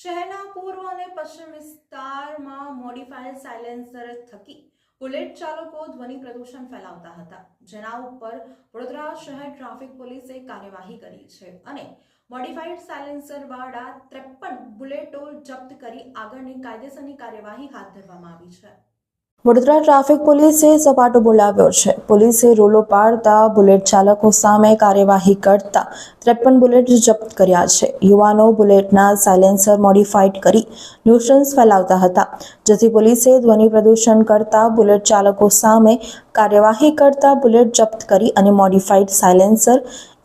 શહેરના પૂર્વ અને પશ્ચિમ વિસ્તારમાં મોડિફાઈડ સાયલેન્સર થકી બુલેટ ચાલકો ધ્વનિ પ્રદૂષણ ફેલાવતા હતા. જેના ઉપર વડોદરા શહેર ટ્રાફિક પોલીસે કાર્યવાહી કરી છે અને મોડિફાઈડ સાયલેન્સર વાળા ત્રેપન બુલેટો જપ્ત કરી આગળની કાયદેસરની કાર્યવાહી હાથ ધરવામાં આવી છે. વડોદરા ટ્રાફિક પોલીસે સપાટો બોલાવ્યો છે. પોલીસે રોલો પાડતા બુલેટ ચાલકો સામે કાર્યવાહી કરતા ત્રેપન બુલેટ જપ્ત કર્યા છે. યુવાનો બુલેટના સાયલેન્સર મોડિફાઈડ કરી ન્યુસન્સ ફેલાવતા હતા, જેથી પોલીસે ધ્વનિ પ્રદૂષણ કરતા બુલેટ ચાલકો સામે કાર્યવાહી કરતા બુલેટ જપ્ત કરી અને મોડિફાઈડ સાયલેન્સર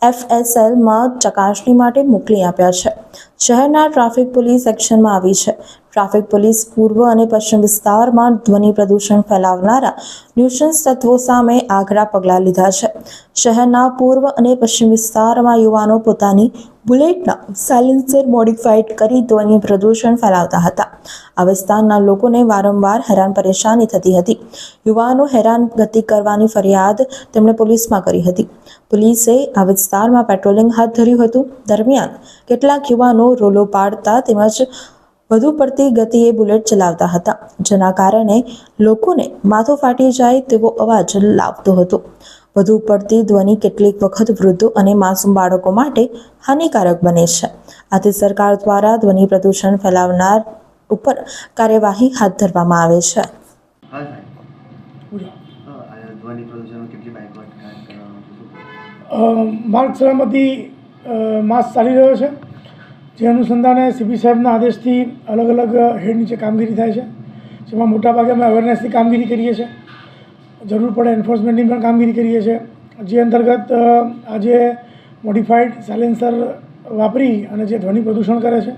એફએસએલમાં ચકાસણી માટે મોકલી આપ્યા છે. શહેરના ટ્રાફિક પોલીસ એક્શનમાં આવી છે. ટ્રાફિક પોલીસ પૂર્વ અને પશ્ચિમ વિસ્તારમાં ધ્વનિ પ્રદૂષણ ફેલાવનારા ન્યુસન્સ તત્વો સામે આકરા પગલાં લીધા છે. શહેરના પૂર્વ અને પશ્ચિમ વિસ્તારમાં યુવાનો પોતાની બુલેટના સાયલેન્સર મોડિફાઈડ કરી ધ્વનિ પ્રદૂષણ ફેલાવતા હતા. આ વિસ્તારના લોકોને વારંવાર હેરાન પરેશાની થતી હતી. યુવાનો હેરાન ગતિ કરવાની ફરિયાદ તેમણે પોલીસમાં કરી હતી. પોલીસે આ વિસ્તારમાં પેટ્રોલિંગ હાથ ધર્યું હતું. દરમિયાન કેટલાક યુવાનો રોલો પાડતા તેમજ વધુ પડતી ગતિએ બુલેટ ચલાવતા હતા જેના કારણે લોકોને માથું ફાટી જાય તેવો અવાજ લાવતો હતો. વધુ પડતી ધ્વનિ કેટલીક વખત વૃદ્ધો અને માસૂમ બાળકો માટે હાનિકારક બને છે. આથી સરકાર દ્વારા ધ્વનિ પ્રદૂષણ ફેલાવનાર ઉપર કાર્યવાહી હાથ ધરવામાં આવે છે. માર્ગ સલામતી માસ ચાલી રહ્યો છે. જે અનુસંધાને સીપી સાહેબના આદેશથી અલગ અલગ હેડ નીચે કામગીરી થાય છે, જેમાં મોટાભાગે અમે અવેરનેસની કામગીરી કરીએ છીએ. જરૂર પડે એન્ફોર્સમેન્ટની પણ કામગીરી કરીએ છીએ. જે અંતર્ગત આજે મોડિફાઈડ સાયલેન્સર વાપરી અને જે ધ્વનિ પ્રદૂષણ કરે છે,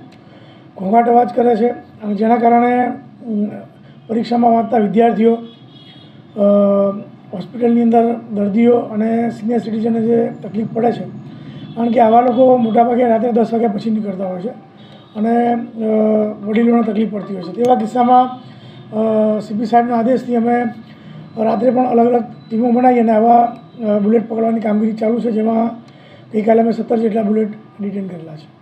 ઘોંઘાટ અવાજ કરે છે અને જેના કારણે પરીક્ષામાં વાંચતા વિદ્યાર્થીઓ હોસ્પિટલની અંદર દર્દીઓ અને સિનિયર સિટીઝનને જે તકલીફ પડે છે કારણ કે આવા લોકો મોટાભાગે રાત્રે દસ વાગ્યા પછી નીકળતા હોય છે. અને વડીલોને તકલીફ પડતી હોય છે. તેવા કિસ્સામાં સીપી સાહેબના આદેશથી અમે રાત્રે પણ અલગ અલગ ટીમો બનાવી અને આવા બુલેટ પકડવાની કામગીરી ચાલુ છે, જેમાં ગઈકાલે અમે સત્તર જેટલા બુલેટ ડિટેન કરેલા છે.